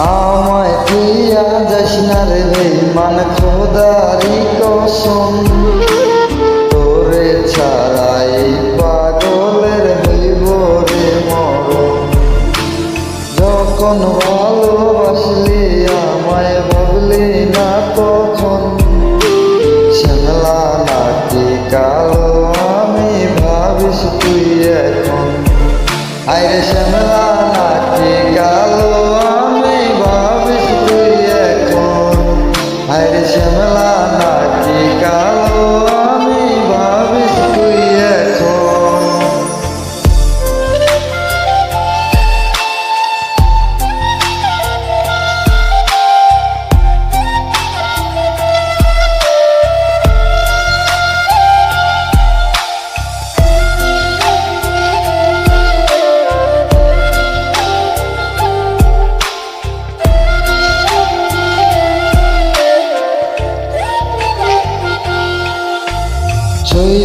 আমায় দিয়া যাস না রে বেইমান খোদারি কসম। তোরে ছাড়াই পাগলের হইব রে মরণ। যখন ভালোবাসলি, আমায় ভাবলি না তখন। শ্যামলা নাকি কালো, আমি ভাবিস তুই এখন। আরে শ্যামলা শ্যামলা নাকি কালো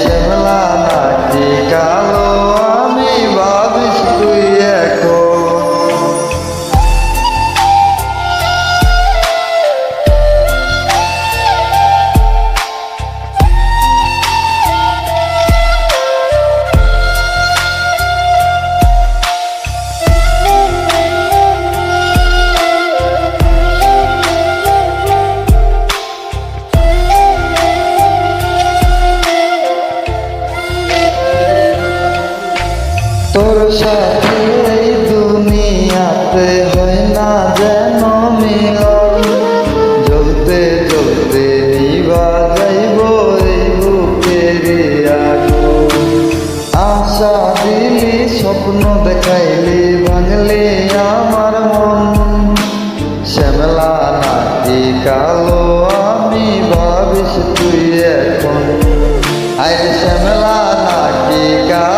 শ্যামলা নাকি তোর সাথে এই দুনিয়াতে হয় না যেন মিলন। জ্বলতে জ্বলতে নিবা যাইব এই বুকের আশা দিলি, স্বপ্ন দেখাইলি, ভাঙলি আমার মন। শ্যামলা নাকি কালো, আমি ভাবিস তুই এখন। আই শ্যামলা নাকি কালো